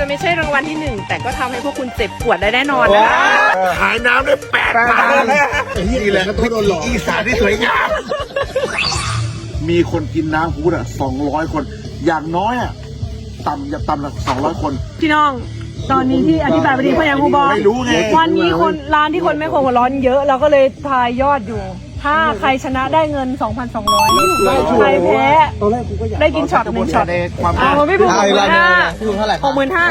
จะไม่ใช่รางวัลที่หนึ่งแต่ก็ทำให้พวกคุณเจ็บปวดได้แน่นอนนะคะ ขายน้ำได้แปดพันนี่แหละก็โดนหลอกอีสานที่สวยงาม มีคนกินน้ำฮูดอะสองร้อยคน อย่างน้อยอะต่ำอย่าต่ำละสองร้อยคน พี่น้อง ตอนนี้ที่อธิบายไปดีเพราะยังกูบอกไม่รู้ไง วันนี้คนร้านที่คนไม่คงหัวร้อนเยอะเราก็เลยทายยอดอยู่ ถ้าใครชนะได้เงิน 2,200 ใครแพ้ได้กินช็อตหนึ่งช็อตในความอ่าผมไม่พูดหเอากอีหกรอมื่บนหนึงห้าพี่ลุงเท่าไหร่หกหมื่นห้า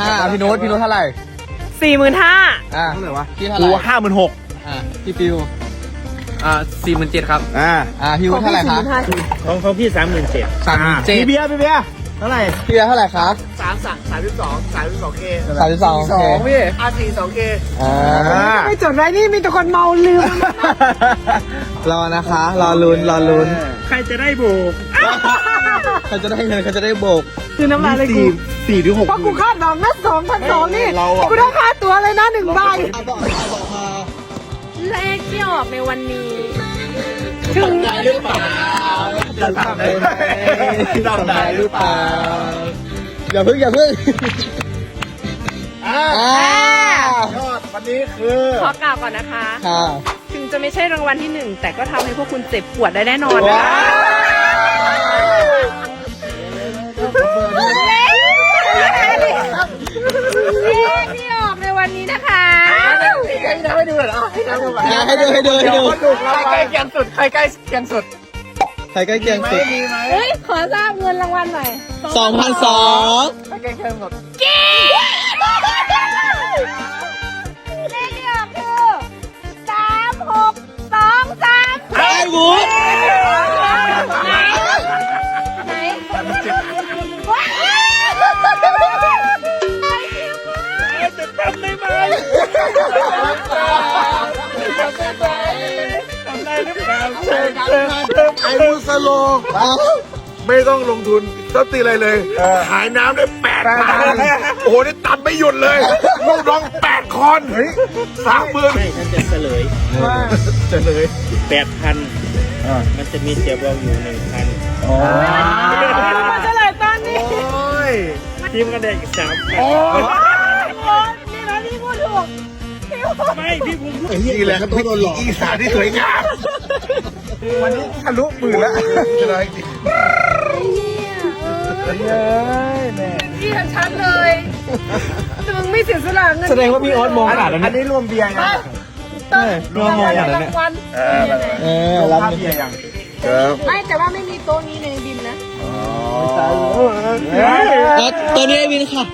ห้าพี่โน้ตพี่โน้ตเท่าไหร่สี่หมื่นห้าอ่าเท่าไหร่วะพี่เท่าไหร่กูห้าหมื่นหกอ่าพี่ฟิวอ่าสี่หมื่นเจ็ดครับ อ่า อ่าพี่วุ้นเท่าไหร่คะของของพี่สามหมื่นเจ็ดสามหมื่นเจ็ดพี่เบียร์พี่เบียร์ เท่าไหร่พี่เบียร์เท่าไหร่คะสามสามสามสิบสองสามสิบสองเคสามสิบสองโอเคพี่อาสี่สองเคอ่าไม่จดไว้นี่มีแต่คนเมาลืม รอนะคะ รอลุ้นรอลุ้นใครจะได้โบกเขาจะได้เงินเขาจะได้โบกคือน้ำลายเลยกูสี่สี่ถึงหกเพราะกูคาดดอกนัดสองพันสองนี่เราอะกูได้ค่าตัวเลยนะหนึ่งใบบอกบอกมาเลขที่ออกในวันนี้ ถึงได้หรือเปล่า จะทำได้ไหมทำได้หรือเปล่า อย่าพึ่งอย่าพึ่งอ่าอ่ายอดวันนี้คือขอกล่าวก่อนนะคะ ค่ะถึงจะไม่ใช่รางวัลที่หนึ่งแต่ก็ทำให้พวกคุณเจ็บปวดได้แน่นอนนะว้าเลขที่ออกในวันนี้นะคะ ให้น้ำให้ดูหน่อยเหรอให้น้ำดูหน่อยอะให้ดูให้ดูให้ดูดูใครใกล้เคียงสุดใครใกล้เคียงสุดใค รใกล้เคียงไหมสุดมีไหมเฮ้ย ขอทราบเงินรางวัลหน่อยสองพันสองใครใกล้เคียงสุดเลขที่ออกคือสามหกสองสามไอ้วุ้นไหนไหนว้าวจะทำได้ไหมทำได้หรือเปล่าเชิญเชิญ เชิญไอ้มูสโลเอาไม่ต้องลงทุนต้นตีอะไรเลย ขายน้ำได้แปดพันโอ้โหนี่ตันไม่หยุดเลยลูกน้องแปดคนสามหมื่นไม่ฉันจะเฉลยจะเลยแปดพันมันจะมีเจียบองอยู่หนึ่งพันมาเฉลยตอนนี้โอ้ยทีมก็ได้อีกสามพันโอ้ยนี่นะนี่พูดถูกพี่พูดไม่พี่ผมพูดนี่แหละก็โดนหลอกอีสานที่สวยงาม วันนี้ทะลุหมื่นแล้วจะได้จริงพี่ชัดเลยแต่มึงไม่เสียสละเงินแสดงว่าพี่ออสมองขนาดนั้นอันนี้รวมเบียร์ยังต้นรวมมองขนาดนั้นเนี่ยรางวัลเออเออรับค่าเบียร์ยังครับไม่แต่ว่าไม่มีโต๊ะนี้ในบินนะอ๋อตัวนี้ไอ้วินค่ะ